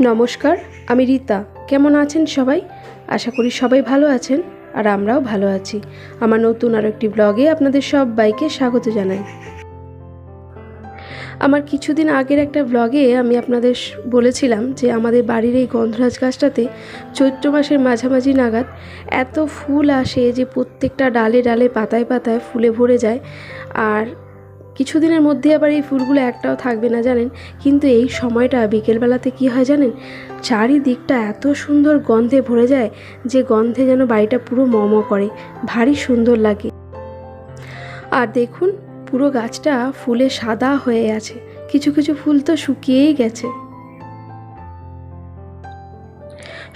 নমস্কার, আমি রীতা। কেমন আছেন সবাই? আশা করি সবাই ভালো আছেন আর আমরাও ভালো আছি। আমার নতুন আরও একটি ব্লগে আপনাদের সব বাইকে স্বাগত জানাই। আমার কিছুদিন আগের একটা ব্লগে আমি আপনাদের বলেছিলাম যে আমাদের বাড়ির এই গন্ধরাজ গাছটাতে চৈত্র মাসের মাঝামাঝি নাগাদ এত ফুল আসে যে প্রত্যেকটা ডালে ডালে পাতায় পাতায় ফুলে ভরে যায়। আর কিছুদিনের মধ্যে আবার এই ফুলগুলো একটাও থাকবে না জানেন? কিন্তু এই সময়টা বিকেলবেলাতে কি হয় জানেন? চারিদিকটা এত সুন্দর গন্ধে ভরে যায় যে গন্ধে যেন বাড়িটা পুরো মম করে। ভারী সুন্দর লাগে। আর দেখুন, পুরো গাছটা ফুলে সাদা হয়ে আছে। কিছু কিছু ফুল তো শুকিয়েই গেছে।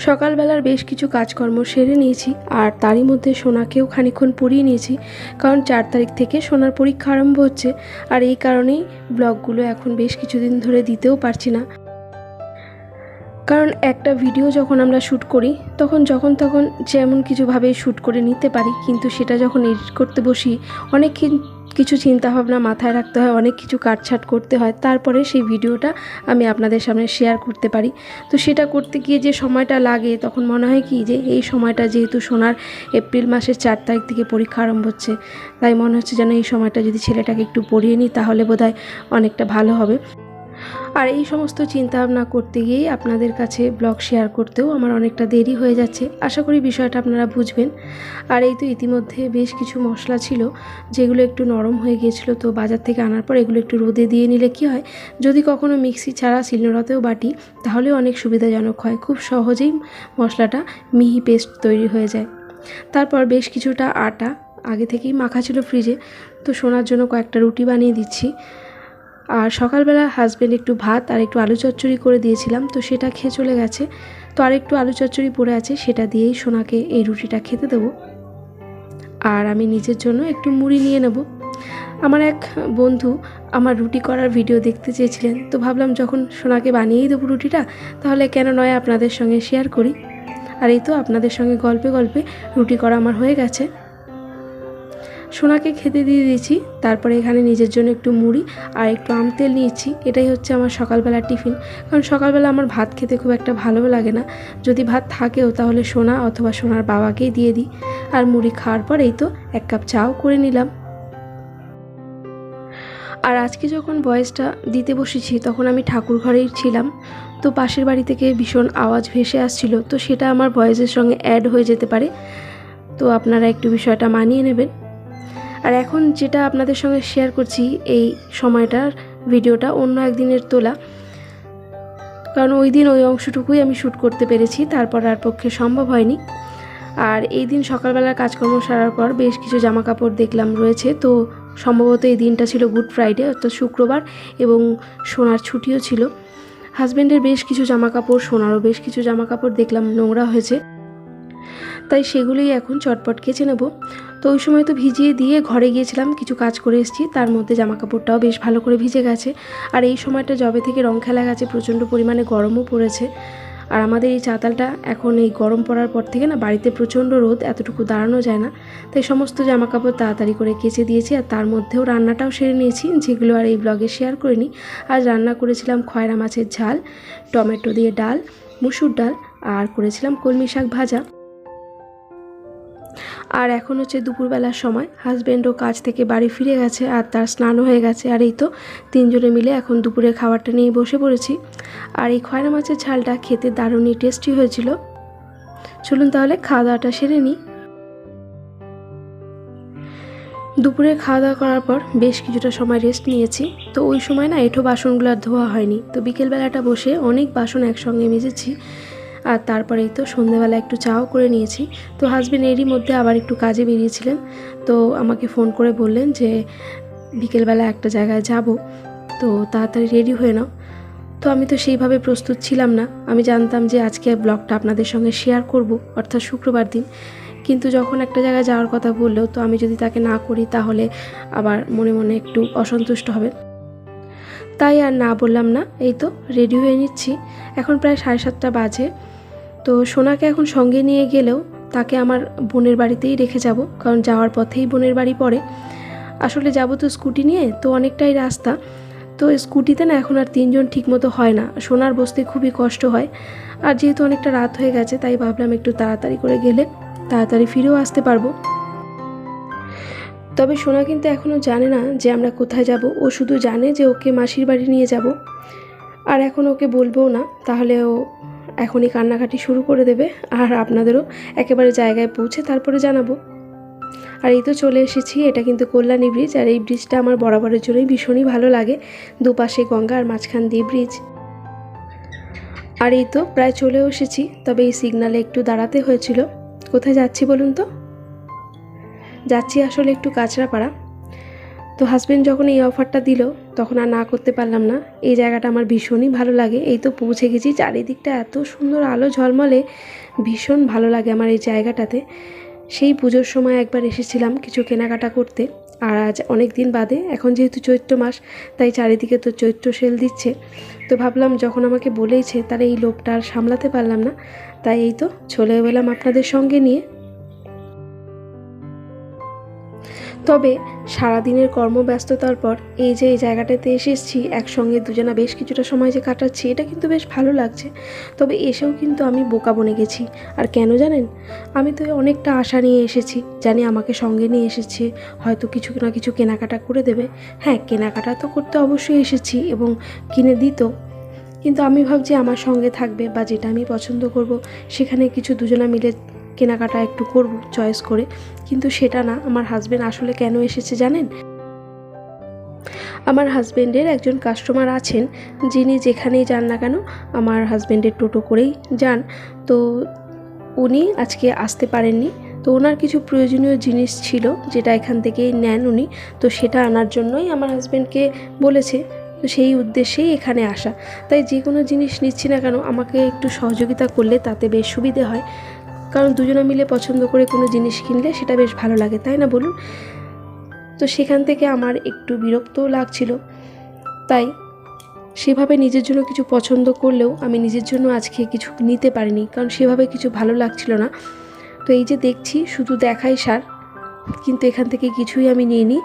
সকালবেলার বেশ কিছু কাজকর্ম সেরে নিয়েছি, আর তারই মধ্যে সোনাকেও খানিক্ষণ পড়িয়ে নিয়েছি, কারণ চার তারিখ থেকে সোনার পরীক্ষা আরম্ভ হচ্ছে, আর এই কারণেই ব্লগগুলো এখন বেশ কিছুদিন ধরে দিতেও পারছি না। কারণ একটা ভিডিও যখন আমরা শ্যুট করি, তখন যখন তখন যেমন কিছুভাবে শ্যুট করে নিতে পারি, কিন্তু সেটা যখন এডিট করতে বসি, অনেক কিছু চিন্তাভাবনা মাথায় রাখতে হয়, অনেক কিছু কাটছাট করতে হয়, তারপরে সেই ভিডিওটা আমি আপনাদের সামনে শেয়ার করতে পারি। তো সেটা করতে গিয়ে যে সময়টা লাগে, তখন মনে হয় কি যে এই সময়টা যেহেতু সোনার এপ্রিল মাসের চার তারিখ থেকে পরীক্ষা আরম্ভ হচ্ছে, তাই মনে হচ্ছে যেন এই সময়টা যদি ছেলেটাকে একটু পড়িয়ে নিই, তাহলে বোধহয় অনেকটা ভালো হবে। আর এই সমস্ত চিন্তাভাবনা করতে গিয়েই আপনাদের কাছে ব্লগ শেয়ার করতেও আমার অনেকটা দেরি হয়ে যাচ্ছে। আশা করি বিষয়টা আপনারা বুঝবেন। আর এই তো ইতিমধ্যে বেশ কিছু মশলা ছিল, যেগুলো একটু নরম হয়ে গিয়েছিল, তো বাজার থেকে আনার পর এগুলো একটু রোদে দিয়ে নিলে কি হয়? যদি কখনো মিক্সি ছাড়া শিলনোড়াতেও বাটি, তাহলেও অনেক সুবিধাজনক হয়। খুব সহজেই মশলাটা মিহি পেস্ট তৈরি হয়ে যায়। তারপর বেশ কিছুটা আটা, আগে থেকেই মাখা ছিল ফ্রিজে, তো শোনার জন্য কয়েকটা রুটি বানিয়ে দিচ্ছি। আর সকালবেলা হাজব্যান্ড একটু ভাত আর একটু আলু চচ্চড়ি করে দিয়েছিলাম, তো সেটা খেয়ে চলে গেছে। তো আর একটু আলু চচ্চড়ি পড়ে আছে, সেটা দিয়েই সোনাকে এই রুটিটা খেতে দেবো। আর আমি নিজের জন্য একটু মুড়ি নিয়ে নেব। আমার এক বন্ধু আমার রুটি করার ভিডিও দেখতে চেয়েছিলেন, তো ভাবলাম যখন সোনাকে বানিয়েই দেবো রুটিটা, তাহলে কেন নয় আপনাদের সঙ্গে শেয়ার করি। আর এই তো আপনাদের সঙ্গে গল্পে গল্পে রুটি করা আমার হয়ে গেছে। সোনাকে খেতে দিয়ে দিয়েছি, তারপরে এখানে নিজের জন্য একটু মুড়ি আর একটু আম তেল নিয়েছি। এটাই হচ্ছে আমার সকালবেলার টিফিন। কারণ সকালবেলা আমার ভাত খেতে খুব একটা ভালো লাগে না। যদি ভাত থাকেও তাহলে সোনা অথবা সোনার বাবাকেই দিয়ে দিই। আর মুড়ি খাওয়ার পর এই তো এক কাপ চাও করে নিলাম। আর আজকে যখন ভয়েসটা দিতে বসেছি, তখন আমি ঠাকুর ঘরেই ছিলাম। তো পাশের বাড়ি থেকে ভীষণ আওয়াজ ভেসে আসছিল। তো সেটা আমার ভয়েসের সঙ্গে অ্যাড হয়ে যেতে পারে। তো আপনারা একটু বিষয়টা মানিয়ে নেবেন। আর এখন যেটা আপনাদের সঙ্গে শেয়ার করছি এই সময়টার ভিডিওটা অন্য একদিনের তোলা। কারণ ওই দিন ওই অংশটুকুই আমি শ্যুট করতে পেরেছি, তারপর আর পক্ষে সম্ভব হয়নি। আর এই দিন সকালবেলার কাজকর্ম সারার পর বেশ কিছু জামা কাপড় দেখলাম রয়েছে, তো সম্ভবত এই দিনটা ছিল গুড ফ্রাইডে অর্থাৎ শুক্রবার, এবং সোনার ছুটিও ছিল। হাজব্যান্ডের বেশ কিছু জামা কাপড় সোনারও বেশ কিছু জামা কাপড় দেখলাম নোংরা হয়েছে। তাই সেগুলোই এখন চটপট কেচে নেব। তো ওই সময় তো ভিজিয়ে দিয়ে ঘরে গিয়েছিলাম, কিছু কাজ করে এসেছি। তার মধ্যে জামা কাপড়টাও বেশ ভালো করে ভিজে গেছে। আর এই সময়টা জবে থেকে রং খেলা গেছে, প্রচণ্ড পরিমাণে গরমও পড়েছে। আর আমাদের এই চাতালটা এখন এই গরম পড়ার পর থেকে না, বাড়িতে প্রচণ্ড রোদ, এতটুকু দাঁড়ানো যায় না। তাই সমস্ত জামা কাপড় তাড়াতাড়ি করে কেচে দিয়েছি আর তার মধ্যেও রান্নাটাও সেরে নিয়েছি, যেগুলো আর এই ব্লগে শেয়ার করিনি। আজ রান্না করেছিলাম খয়রা মাছের ঝাল, টমেটো দিয়ে ডাল, মুসুর ডাল, আর করেছিলাম কলমি শাক ভাজা। আর এখন হচ্ছে দুপুরবেলার সময়। হাজব্যান্ডও কাজ থেকে বাড়ি ফিরে গেছে আর তার স্নানও হয়ে গেছে। আর এই তো তিনজনে মিলে এখন দুপুরের খাবারটা নিয়ে বসে পড়েছি। আর এই খয়রা মাছের ঝালটা খেতে দারুণই টেস্টি হয়েছিল। চলুন তাহলে খাওয়া দাওয়াটা সেরে নিই। দুপুরে খাওয়া দাওয়া করার পর বেশ কিছুটা সময় রেস্ট নিয়েছি। তো ওই সময় না এঁঠো বাসনগুলো আর ধোয়া হয়নি। তো বিকেলবেলাটা বসে অনেক বাসন একসঙ্গে মেজেছি। আর তারপরেই তো সন্ধেবেলা একটু চাও করে নিয়েছি। তো হাজব্যান্ড এরই মধ্যে আবার একটু কাজে বেরিয়েছিলেন। তো আমাকে ফোন করে বললেন যে, বিকেলবেলা একটা জায়গায় যাব। তো তাড়াতাড়ি রেডি হয়ে নাও। তো আমি তো সেইভাবে প্রস্তুত ছিলাম না। আমি জানতাম যে আজকে ব্লগটা আপনাদের সঙ্গে শেয়ার করব, অর্থাৎ শুক্রবার দিন। কিন্তু যখন একটা জায়গায় যাওয়ার কথা বলল, তো আমি যদি তাকে না করি, তাহলে আবার মনে মনে একটু অসন্তুষ্ট হবে। তাই আর না বললাম না। এই তো রেডি হয়ে নিচ্ছি। এখন প্রায় সাড়ে সাতটা বাজে। তো সোনাকে এখন সঙ্গে নিয়ে গেলেও তাকে আমার বোনের বাড়িতেই রেখে যাব, কারণ যাওয়ার পথেই বোনের বাড়ি পড়ে। আসলে যাব তো স্কুটি নিয়ে, তো অনেকটাই রাস্তা। তো স্কুটিতে না এখন আর তিনজন ঠিকমতো হয় না, সোনার বসতে খুবই কষ্ট হয়। আর যেহেতু অনেকটা রাত হয়ে গেছে, তাই ভাবলাম একটু তাড়াতাড়ি করে গেলে তাড়াতাড়ি ফিরেও আসতে পারব। তবে সোনা কিন্তু এখনও জানে না যে আমরা কোথায় যাব। ও শুধু জানে যে ওকে মাসির বাড়ি নিয়ে যাব। আর এখন ওকে বলব না, তাহলে ও এখনই কান্নাকাটি শুরু করে দেবে আর আপনাদেরও একেবারে জায়গায় পৌঁছে তারপরে জানাব। আর এই তো চলে এসেছি, এটা কিন্তু কল্যাণী ব্রিজ আর এই ব্রিজটা আমার বরাবরের জন্যই ভীষণই ভালো লাগে, দুপাশে গঙ্গা আর মাঝখান দিয়ে ব্রিজ। আর এই তো প্রায় চলেও এসেছি, তবে এই সিগনালে একটু দাঁড়াতে হয়েছিল। কোথায় যাচ্ছি বলুন তো? যাচ্ছি আসলে একটু কাঁচরাপাড়া। তো হাজব্যান্ড যখন এই অফারটা দিল, তখন আর না করতে পারলাম না। এই জায়গাটা আমার ভীষণই ভালো লাগে। এই তো পৌঁছে গেছি, চারিদিকটা এত সুন্দর আলো ঝলমলে, ভীষণ ভালো লাগে আমার এই জায়গাটাতে। সেই পুজোর সময় একবার এসেছিলাম কিছু কেনাকাটা করতে, আর আজ অনেক দিন বাদে, এখন যেহেতু চৈত্র মাস, তাই চারিদিকে তো চৈত্র সেল দিচ্ছে। তো ভাবলাম যখন আমাকে বলেইছে, তাহলে এই লোভটা আর সামলাতে পারলাম না। তাই এই তো চলে এলাম আপনাদের সঙ্গে নিয়ে। তবে সারাদিনের কর্মব্যস্ততার পর এই যে এই জায়গাটাতে এসেছি, একসঙ্গে দুজনা বেশ কিছুটা সময় যে কাটাচ্ছি, এটা কিন্তু বেশ ভালো লাগছে। তবে এসেও কিন্তু আমি বোকা বনে গেছি। আর কেন জানেন? আমি তো অনেকটা আশা নিয়ে এসেছি। জানি আমাকে সঙ্গে নিয়ে এসেছে, হয়তো কিছু না কিছু কেনাকাটা করে দেবে। হ্যাঁ কেনাকাটা তো করতে অবশ্যই এসেছি এবং কিনে দিত। কিন্তু আমি ভাবছি আমার সঙ্গে থাকবে বা যেটা আমি পছন্দ করব, সেখানে কিছু দুজনা মিলে কেনাকাটা একটু করব চয়েস করে। কিন্তু সেটা না, আমার হাজবেন্ড আসলে কেন এসেছে জানেন? আমার হাজবেন্ডের একজন কাস্টমার আছেন, যিনি যেখানেই যান না কেন, আমার হাজবেন্ডের টোটো করেই যান। তো উনি আজকে আসতে পারেননি। তো ওনার কিছু প্রয়োজনীয় জিনিস ছিল, যেটা এখান থেকেই নেন উনি। তো সেটা আনার জন্যই আমার হাজবেন্ডকে বলেছে। তো সেই উদ্দেশ্যেই এখানে আসা। তাই যে কোনো জিনিস নিচ্ছি না কেন, আমাকে একটু সহযোগিতা করলে তাতে বেশ সুবিধে হয়। কারণ দুজনে মিলে পছন্দ করে কোনো জিনিস কিনলে সেটা বেশ ভালো লাগে, তাই না বলুন? তো সেখান থেকে আমার একটু বিরক্তও লাগছিল। তাই সেভাবে নিজের জন্য কিছু পছন্দ করলেও আমি নিজের জন্য আজকে কিছু নিতে পারিনি, কারণ সেভাবে কিছু ভালো লাগছিল না। তো এই যে দেখছি, শুধু দেখাই সার, কিন্তু এখান থেকে কিছুই আমি নিইনি।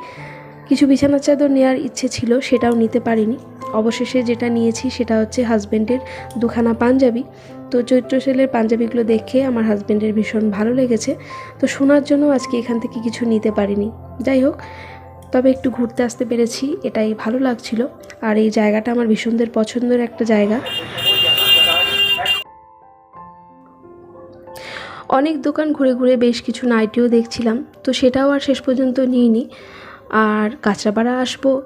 কিছু বিছানার চাদর নেওয়ার ইচ্ছে ছিল, সেটাও নিতে পারিনি। অবশেষে যেটা নিয়েছি সেটা হচ্ছে হাজব্যান্ডের দুখানা পাঞ্জাবি। তো চৈত্র সেলের পাঞ্জাবিগুলো দেখে আমার হাজব্যান্ডের ভীষণ ভালো লেগেছে। তো শোনার জন্য আজকে এখান থেকে কিছু নিতে পারিনি। যাই হোক, তবে একটু ঘুরতে আসতে পেরেছি, এটাই ভালো লাগছিল। আর এই জায়গাটা আমার ভীষণদের পছন্দের একটা জায়গা। অনেক দোকান ঘুরে ঘুরে বেশ কিছু নাইটিও দেখছিলাম। তো সেটাও আর শেষ পর্যন্ত নিইনি। আর কাঁচরাপাড়া আসব।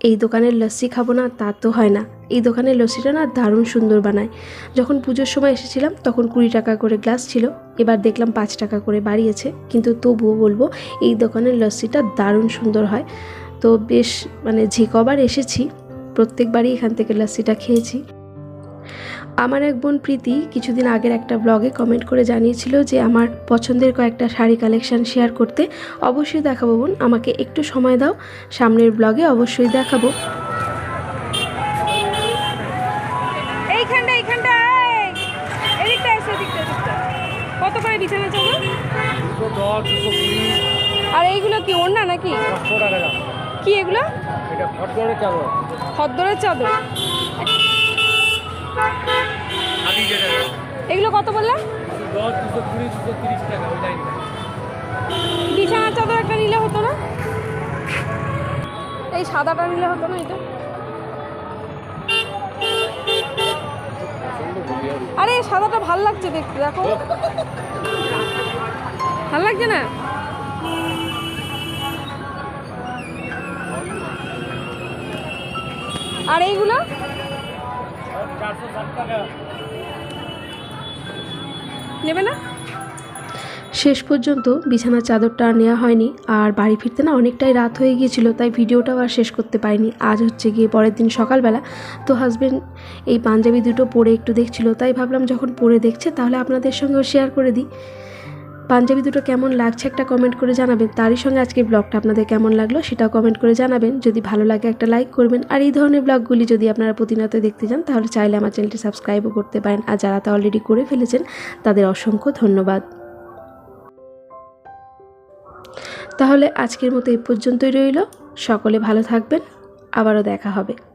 এই দোকানের লস্যি খাব না, তা তো হয় না। এই দোকানের লস্যিটা না দারুণ সুন্দর বানায়। যখন পুজোর সময় এসেছিলাম, তখন কুড়ি টাকা করে গ্লাস ছিল। এবার দেখলাম পাঁচ টাকা করে বাড়িয়েছে। কিন্তু তবুও বলব, এই দোকানের লস্যিটা দারুণ সুন্দর হয়। তো বেশ মানে যে কবার এসেছি, প্রত্যেকবারই এখান থেকে লস্যিটা খেয়েছি। আমার এক বোন প্রীতি কিছুদিন আগের একটা ব্লগে কমেন্ট করে জানিয়েছিল যে আমার পছন্দের কয়েকটা শাড়ি কালেকশন শেয়ার করতে অবশ্যই দেখাবো বোন আমাকে একটু সময় দাও সামনের ব্লগে অবশ্যই দেখাবো। কত করে বিছানা আর এইগুলো কি ওড়না নাকি? কি এগুলো? চাদর। খদ্দরের চাদর? এগুলো কত বললাম বিছানার চাদর একটা নিলে হতো না। এই সাদাটা নিলে হতো না এটা? আরে সাদাটা ভালো লাগছে দেখতে দেখো। ভালো লাগছে না? আর এইগুলো? নেবে না? শেষ পর্যন্ত বিছানার চাদরটা নেওয়া হয়নি, আর বাড়ি ফিরতে না অনেকটাই রাত হয়ে গিয়েছিল, তাই ভিডিওটাও আর শেষ করতে পারিনি। আজ হচ্ছে গিয়ে পরের দিন সকালবেলা, তো হাজব্যান্ড এই পাঞ্জাবি দুটো পরে একটু দেখছিল, তাই ভাবলাম যখন পরে দেখছে তাহলে আপনাদের সঙ্গেও শেয়ার করে দিই। পাঞ্জাবি দুটো কেমন লাগছে একটা কমেন্ট করে জানাবেন। তারই সঙ্গে আজকের ব্লগটা আপনাদের কেমন লাগল সেটাও কমেন্ট করে জানাবেন। যদি ভালো লাগে একটা লাইক করবেন। আর এই ধরনের ব্লগগুলি যদি আপনারা প্রতিনিয়ত দেখতে চান, তাহলে চাইলে আমার চ্যানেলটি সাবস্ক্রাইবও করতে পারেন। আর যারা তা অলরেডি করে ফেলেছেন, তাদের অসংখ্য ধন্যবাদ। তাহলে আজকের মতো এই পর্যন্তই রইল। সকলে ভালো থাকবেন। আবারও দেখা হবে।